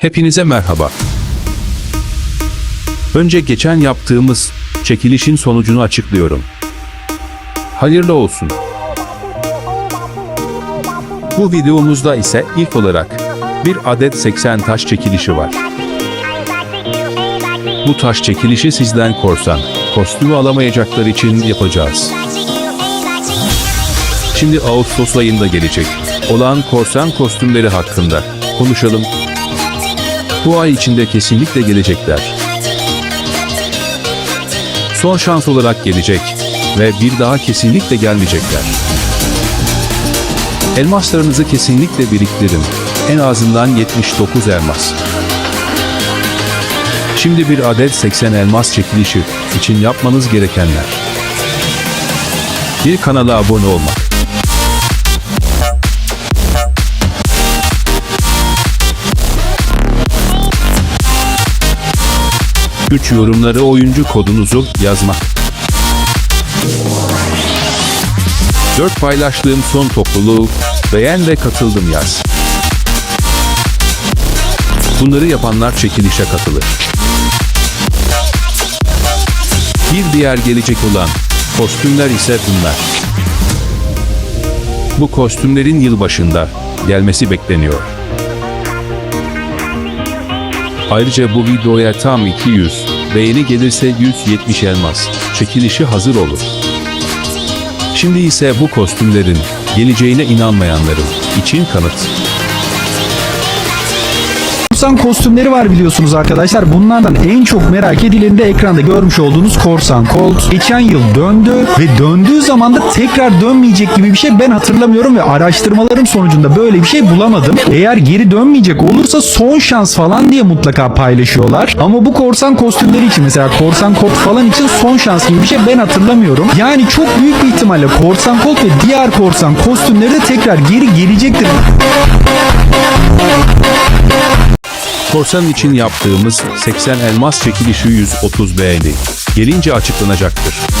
Hepinize merhaba. Önce geçen yaptığımız çekilişin sonucunu açıklıyorum. Hayırlı olsun. Bu videomuzda ise ilk olarak bir adet 80 taş çekilişi var. Bu taş çekilişi sizden korsan, kostümü alamayacaklar için yapacağız. Şimdi Ağustos ayında gelecek olan korsan kostümleri hakkında konuşalım. Bu ay içinde kesinlikle gelecekler. Son şans olarak gelecek ve bir daha kesinlikle gelmeyecekler. Elmaslarınızı kesinlikle biriktirin. En azından 79 elmas. Şimdi bir adet 80 elmas çekilişi için yapmanız gerekenler. Bir kanala abone olmak. 3 yorumları oyuncu kodunuzu yazmak. 4 paylaştığım son topluluğu beğen ve katıldım yaz. Bunları yapanlar çekilişe katılır. Bir diğer gelecek olan kostümler ise bunlar. Bu kostümlerin yılbaşında gelmesi bekleniyor. Ayrıca bu videoya tam 200 beğeni gelirse 170 elmas çekilişi hazır olur. Şimdi ise bu kostümlerin geleceğine inanmayanların için kanıt. Korsan kostümleri var biliyorsunuz arkadaşlar. Bunlardan en çok merak edileni de ekranda görmüş olduğunuz Korsan Colt. Geçen yıl döndü ve döndüğü zaman da tekrar dönmeyecek gibi bir şey ben hatırlamıyorum ve araştırmalarım sonucunda böyle bir şey bulamadım. Eğer geri dönmeyecek olursa son şans falan diye mutlaka paylaşıyorlar. Ama bu korsan kostümleri için mesela Korsan Colt falan için son şans gibi bir şey ben hatırlamıyorum. Yani çok büyük bir ihtimalle Korsan Colt ve diğer korsan kostümleri de tekrar geri gelecektir. Korsan için yaptığımız 80 elmas çekilişi 130 beğeni gelince açıklanacaktır.